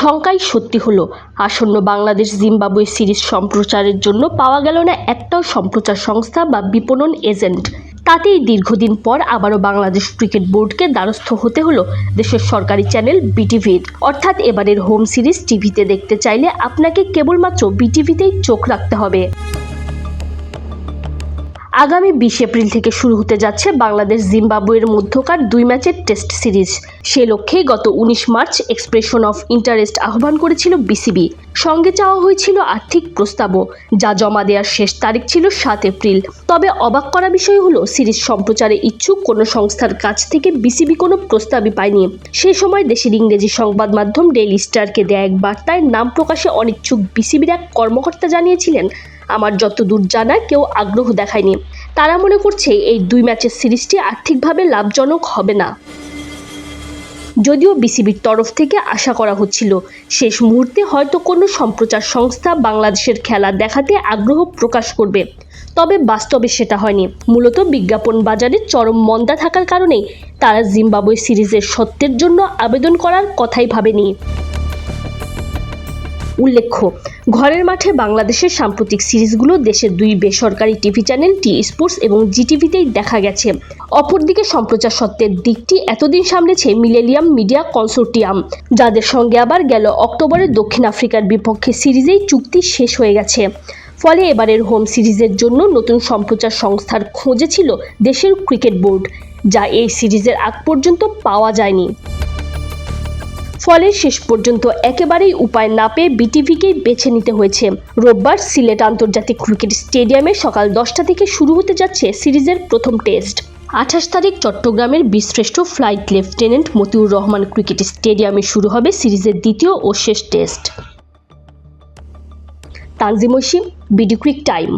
শঙ্কাই সত্যি হলো, আসন্ন বাংলাদেশ জিম্বাবুয়ে সিরিজ সম্প্রচারের জন্য পাওয়া গেল না একটাও সম্প্রচার সংস্থা বা বিপণন এজেন্ট। তাতেই দীর্ঘদিন পর আবারও বাংলাদেশ ক্রিকেট বোর্ডকে দ্বারস্থ হতে হলো দেশের সরকারি চ্যানেল বিটিভির। অর্থাৎ এবারের হোম সিরিজ টিভিতে দেখতে চাইলে আপনাকে কেবলমাত্র বিটিভিতেই চোখ রাখতে হবে। আগামী বিশ এপ্রিল থেকে শুরু হতে যাচ্ছে বাংলাদেশ জিম্বাবুয়ের মধ্যকার দুই ম্যাচের টেস্ট সিরিজ। সে লক্ষ্যে গত উনিশ মার্চ এক্সপ্রেশন অফ ইন্টারেস্ট আহ্বান করেছিল বিসিবি। সঙ্গে চাওয়া হয়েছিল আর্থিক প্রস্তাবও, যা জমা দেওয়ার শেষ তারিখ ছিল সাত এপ্রিল। তবে অবাক করা বিষয় হলো, সিরিজ সম্প্রচারে ইচ্ছুক কোনো সংস্থার কাছ থেকে বিসিবি কোনো প্রস্তাবই পায়নি। সেই সময় দেশের ইংরেজি সংবাদ মাধ্যম ডেইলি স্টারকে দেয়া এক বার্তায় নাম প্রকাশে অনিচ্ছুক বিসিবির এক কর্মকর্তা জানিয়েছিলেন আমার যত দূর জানা কেউ আগ্রহ দেখায়নি। তারা মনে করছে এই দুই ম্যাচের সিরিজটি আর্থিকভাবে লাভজনক হবে না। যদিও বিসিবির তরফ থেকে আশা করা হচ্ছিল, শেষ মুহূর্তে হয়তো কোনো সম্প্রচার সংস্থা বাংলাদেশের খেলা দেখাতে আগ্রহ প্রকাশ করবে। তবে বাস্তবে সেটা হয়নি। মূলত বিজ্ঞাপন বাজারে চরম মন্দা থাকার কারণেই তারা জিম্বাবুয়ে সিরিজের সত্যের জন্য আবেদন করার কথাই ভাবেনি। উল্লেখ্য, ঘরের মাঠে বাংলাদেশের সাম্প্রতিক সিরিজগুলো দেশের দুই বেসরকারি টিভি চ্যানেল টি স্পোর্টস এবং জিটিভিতেই দেখা গেছে। অপরদিকে সম্প্রচার সত্ত্বের দিকটি এতদিন সামলেছে মিলেলিয়াম মিডিয়া কনসোর্টিয়াম, যাদের সঙ্গে আবার গেল অক্টোবরে দক্ষিণ আফ্রিকার বিপক্ষে সিরিজেই চুক্তি শেষ হয়ে গেছে। ফলে এবারের হোম সিরিজের জন্য নতুন সম্প্রচার সংস্থার খোঁজে ছিল দেশের ক্রিকেট বোর্ড, যা এই সিরিজের আগ পর্যন্ত পাওয়া যায়নি। ফলে শেষ পর্যন্ত একেবারেই উপায় না পেয়ে বিটিভিকেই বেছে নিতে হয়েছে। রোববার সিলেট আন্তর্জাতিক ক্রিকেট স্টেডিয়ামে সকাল দশটা থেকে শুরু হতে যাচ্ছে সিরিজের প্রথম টেস্ট। আঠাশ তারিখ চট্টগ্রামের বিশ্রেষ্ঠ flight lieutenant Motiur Rahman cricket স্টেডিয়ামে শুরু হবে সিরিজের দ্বিতীয় ও শেষ টেস্ট। Tanzim BD crictime.